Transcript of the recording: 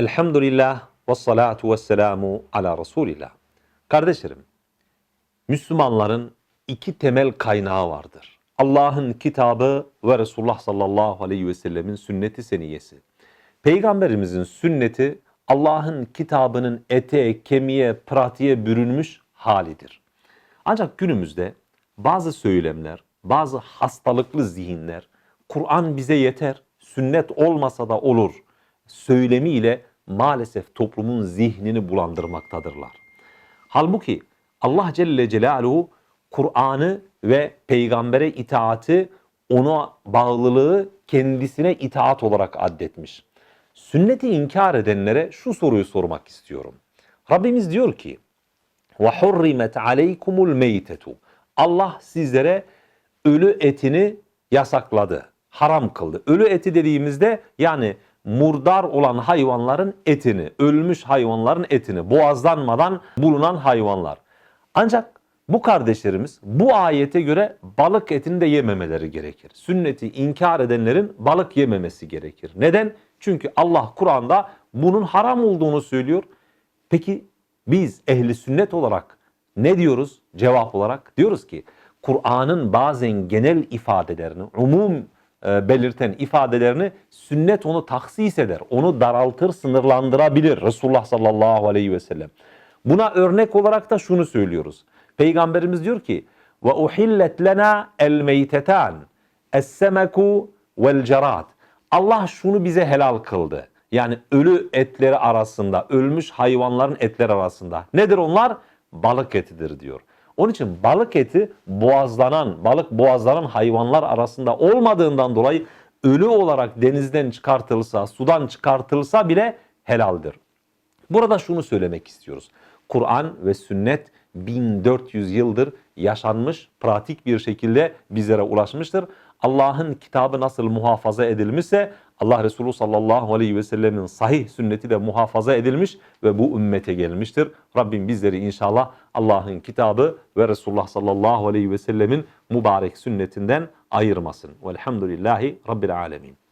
Elhamdülillah ve salatu ve selamu ala Resulillah. Kardeşlerim, Müslümanların iki temel kaynağı vardır. Allah'ın kitabı ve Resulullah sallallahu aleyhi ve sellemin sünneti seniyesi. Peygamberimizin sünneti Allah'ın kitabının ete, kemiğe, pratiğe bürünmüş halidir. Ancak günümüzde bazı söylemler, bazı hastalıklı zihinler, Kur'an bize yeter, sünnet olmasa da olur söylemiyle maalesef toplumun zihnini bulandırmaktadırlar. Halbuki Allah Celle Celaluhu Kur'an'ı ve peygambere itaati, ona bağlılığı kendisine itaat olarak addetmiş. Sünneti inkar edenlere şu soruyu sormak istiyorum. Rabbimiz diyor ki: "Ve hurrimet aleykumul meytetu." Allah sizlere ölü etini yasakladı, haram kıldı. Ölü eti dediğimizde yani murdar olan hayvanların etini, ölmüş hayvanların etini, boğazlanmadan bulunan hayvanlar. Ancak bu kardeşlerimiz bu ayete göre balık etini de yememeleri gerekir. Sünneti inkar edenlerin balık yememesi gerekir. Neden? Çünkü Allah Kur'an'da bunun haram olduğunu söylüyor. Peki biz ehli sünnet olarak ne diyoruz cevap olarak? Diyoruz ki Kur'an'ın bazen genel ifadelerini, umum belirten ifadelerini sünnet onu taksis eder. Onu daraltır, sınırlandırabilir Resulullah sallallahu aleyhi ve sellem. Buna örnek olarak da şunu söylüyoruz. Peygamberimiz diyor ki ve uhillet lena el meytetan es-semeku vel cerat. Allah şunu bize helal kıldı. Yani ölü etleri arasında, ölmüş hayvanların etleri arasında. Nedir onlar? Balık etidir diyor. Onun için balık eti boğazlanan, balık boğazlanan hayvanlar arasında olmadığından dolayı ölü olarak denizden çıkartılsa, sudan çıkartılsa bile helaldir. Burada şunu söylemek istiyoruz. Kur'an ve sünnet 1400 yıldır yaşanmış, pratik bir şekilde bizlere ulaşmıştır. Allah'ın kitabı nasıl muhafaza edilmişse Allah Resulü sallallahu aleyhi ve sellemin sahih sünneti de muhafaza edilmiş ve bu ümmete gelmiştir. Rabbim bizleri inşallah Allah'ın kitabı ve Resulullah sallallahu aleyhi ve sellemin mübarek sünnetinden ayırmasın. Velhamdülillahi Rabbil alemin.